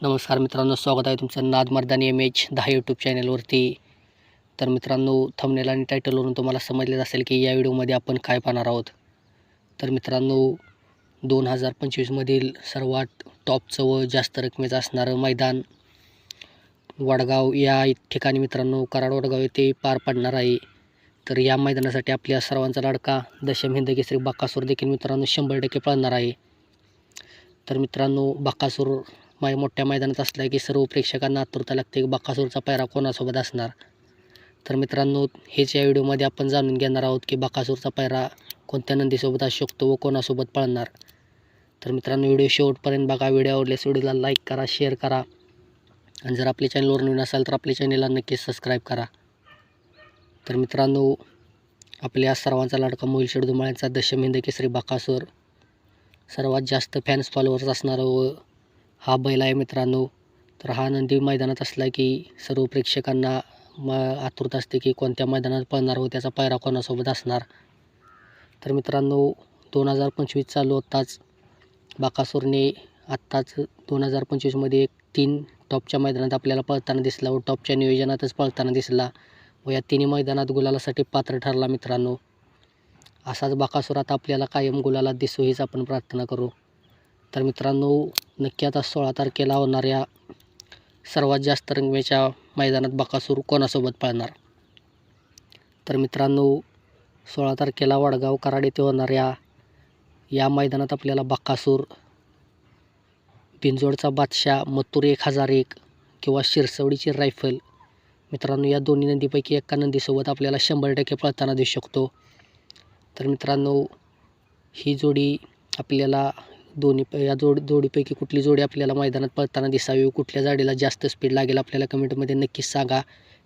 नमस्कार मित्रांनो स्वागत आहे तुमचं नाद मर्दानी एम एच दहा यूट्यूब चॅनलवरती तर मित्रांनो थंबनेल आणि टायटलवरून तुम्हाला समजलेलं असेल की या व्हिडिओमध्ये आपण काय पाहणार आहोत. तर मित्रांनो दोन हजार पंचवीसमधील सर्वात टॉपचं व जास्त रकमेचं असणारं मैदान वडगाव या ठिकाणी मित्रांनो कराड वडगाव येथे पार पडणार आहे. तर या मैदानासाठी आपल्या सर्वांचा लाडका दशम हिंद केसरी बाकासूर देखील मित्रांनो शंभर टक्के पळणार आहे. तर मित्रांनो बाकासूर मै मोठ्या मैदानात असला की सर्व प्रेक्षकांना आतुरता लागते की बकासूरचा पैरा कोणासोबत असणार? तर मित्रांनो हेच या व्हिडिओमध्ये आपण जाणून घेणार आहोत की बकासूरचा पैरा कोणत्या नंदीसोबत असू शकतो व कोणासोबत पळणार. तर मित्रांनो व्हिडिओ शेवटपर्यंत बघा. व्हिडिओ आवडल्यास व्हिडिओला लाईक करा शेअर करा. आणि जर आपल्या चॅनलवर नवीन असाल तर आपल्या चॅनलला नक्कीच सबस्क्राईब करा. तर मित्रांनो आपल्या सर्वांचा लाडका मोहिल शेडदुमाळ्यांचा दशम हिंद केसरी बकासूर. सर्वात जास्त फॅन्स फॉलोअर्स असणारं व हा बैल आहे मित्रांनो. तर हा नंदी मैदानात असला की सर्व प्रेक्षकांना म आतुरता असते की कोणत्या मैदानात पळणार व त्याचा पायरा कोणासोबत असणार. तर मित्रांनो दोन हजार पंचवीस चालू होताच बाकासूरने आत्ताच दोन हजार पंचवीसमध्ये एक तीन टॉपच्या मैदानात आपल्याला पळताना दिसला व टॉपच्या नियोजनातच पळताना दिसला व या तिन्ही मैदानात गुलालासाठी पात्र ठरला मित्रांनो. असाच बाकासुरात आपल्याला कायम गुलाला दिसू हीच आपण प्रार्थना करू. तर मित्रांनो नक्की आता सोळा तारखेला होणाऱ्या सर्वात जास्त रंगमेच्या मैदानात बकासूर कोणासोबत पळणार? तर मित्रांनो सोळा तारखेला वडगाव कराड येथे होणाऱ्या या मैदानात आपल्याला बकासूर बिंजोडचा बादशाह मथुर एक हजार एक किंवा शिरसवडीची रायफल मित्रांनो या दोन्ही नंदीपैकी एका नंदीसोबत आपल्याला शंभर टक्के पळताना दिसू शकतो. तर मित्रांनो ही जोडी आपल्याला दोन्ही प या जोड जोडीपैकी कुठली जोडी आपल्याला मैदानात पळताना दिसावी? कुठल्या जाडीला जास्त स्पीड लागेल आपल्याला कमेंटमध्ये नक्कीच सांगा.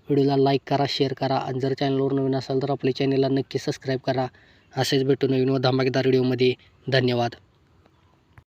व्हिडिओला लाईक करा शेअर करा आणि जर चॅनलवर नवीन असाल तर आपल्या चॅनलला नक्की सबस्क्राईब करा. असेच भेटू नवीन व धमाकेदार व्हिडिओमध्ये धन्यवाद.